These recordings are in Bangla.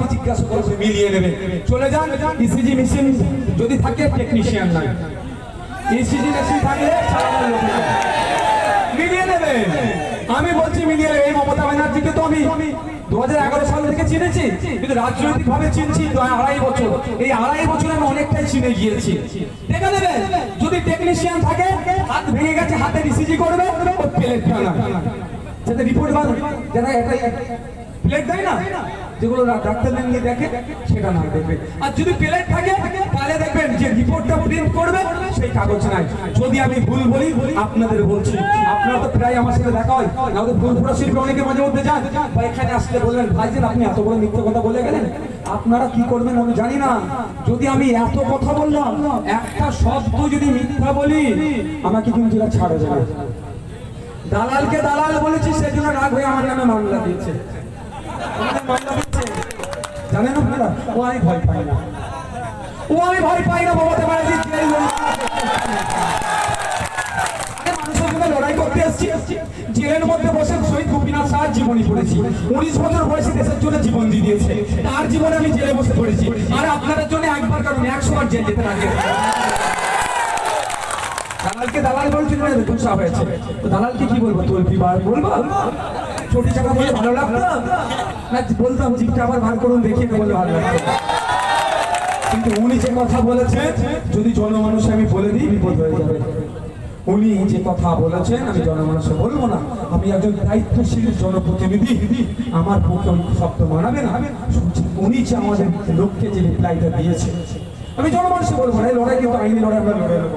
আমি জিজ্ঞাসা করছি মিলিয়ে নেবে। চলে যান ইসিজি মেশিন যদি থাকে টেকনিশিয়ান নাই। ইসিজি মেশিন থাকলে। মিলিয়ে নেবে। আমি বলছি মিলিয়ে এই মমতা ব্যানার্জিকে তো আমি দু হাজার এগারো সাল থেকে চিনেছি, কিন্তু রাজনৈতিক ভাবে চিনছি আড়াই বছর। এই আড়াই বছর আমি অনেকটাই চিনে গিয়েছি। দেখে নেবে, যদি টেকনিশিয়ান থাকে, হাত ভেঙে গেছে, হাতে ইসিজি করবে প্লেট যাতে রিপোর্ট বার যারা একটা প্লেট দেয় না যেগুলো ডাক্তার নিয়ে দেখে সেটা না দেখবে। আর যদি প্লেট থাকে, তাহলে দেখবেন যে রিপোর্টটা প্রিন্ট করবে, সেই কাগজ নাই। যদি আমি ভুল বলি, আপনাদের বলছি। আপনারা তো প্রায় আমার সাথে দেখা হয়। আমাদের ফুলপুরা শিল্পে অনেকে মাঝে মধ্যে যান বা এখানে আসলে বললেন ভাইজান আপনি এত বড় মিথ্যে কথা বলে গেলেন, আপনারা কি করবেন আমি জানি না। যদি আমি এত কথা বললাম, একটা শব্দ যদি মিথ্যা বলি, আমাকে কিন্তু এরা ছাড়ে যাবে। দালালকে দালাল বলেছি, সেজন্য রাগ হয়ে আমার নামে মামলা দিয়েছে। মামলা জানেন আপনারা ও আমি ভয় পাই না ও আমি ভয় পাই না জেল মানুষের লড়াই করতে জেলের মধ্যে বসে উনিশ বছর বয়সে দেশের জন্য জীবন জীবনে আমি জেলে বসে পড়েছি আর আপনাদের জন্য একবার জেল যেতে দালালকে দালাল কি বলব বার বলব ছোটি চাকা বলে ভালো লাগতো? না, বলতাম, জিপটা আবার ভাগ করুন, দেখিয়ে বলে ভালো লাগতো। কিন্তু উনি যে কথা বলেছেন, যদি জনমানুষ আমি বলে দিই, বিপদ হয়ে যাবে। উনি যে কথা বলেছেন, আমি জনমানুষে বলব না। আমি একজন দায়িত্বশীল জনপ্রতিনিধি। আমার পক্ষে শব্দ মানাবে না। উনি যে আমাদের লোককে যে রিপ্লাইটা দিয়েছে, আমি জনমানুষে বলব না। এই লড়াই কিন্তু আইনি লড়াই, আমরা লড়ে নেব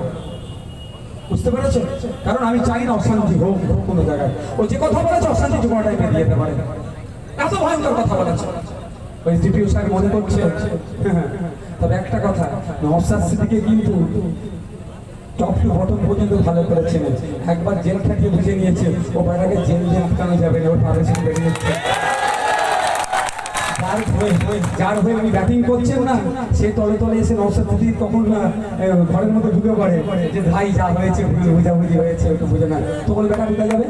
বুঝতে পেরেছেন কারণ আমি চাই না অশান্তি হোক কোনো জায়গায়। ও যে কথা বলেছে, অশান্তি জোগাড়াই বেরিয়ে যেতে পারে। এত ভয়ঙ্কর কথা বলেছে। ওই ডিপিও সাহেব মনে করছে, তবে একটা কথা নওসাদ সিদ্দিকে কিন্তু টপ বটম পর্যন্ত ভালো করেছেন একবার জেল খাটিয়ে বুঝে নিয়েছে, ও বাইরে জেল দিয়ে আটকানো যাবে না, ও পারমিশন বেরিয়ে যার হয়ে উনি ব্যাটিং করছেন না, সে তলে তলে এসে নওসাদ সিদ্দিক তখন না ঘরের মধ্যে ঢুকে পড়ে, যে ভাই যা হয়েছে বুঝাবুঝি হয়েছে, একটু বুঝে না তখন বেটা ঢুকে যাবে।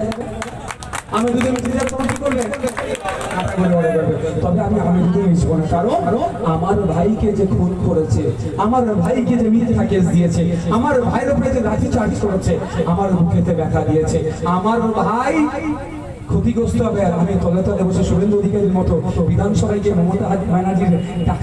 তবে আমি কারণ আমার ভাইকে যে খুন করেছে, আমার ভাইকে যে মিথ্যা কেস দিয়েছে, আমার ভাইয়ের উপরে যে লাঠি চার্জ করেছে, আমার বুকেতে ব্যথা দিয়েছে, আমার ভাই ক্ষতিগ্রস্ত হবে আর আমি তলে তলে বসে শুভেন্দু অধিকারীর মতো বিধানসভায় গিয়ে মমতা ব্যানার্জির টাকা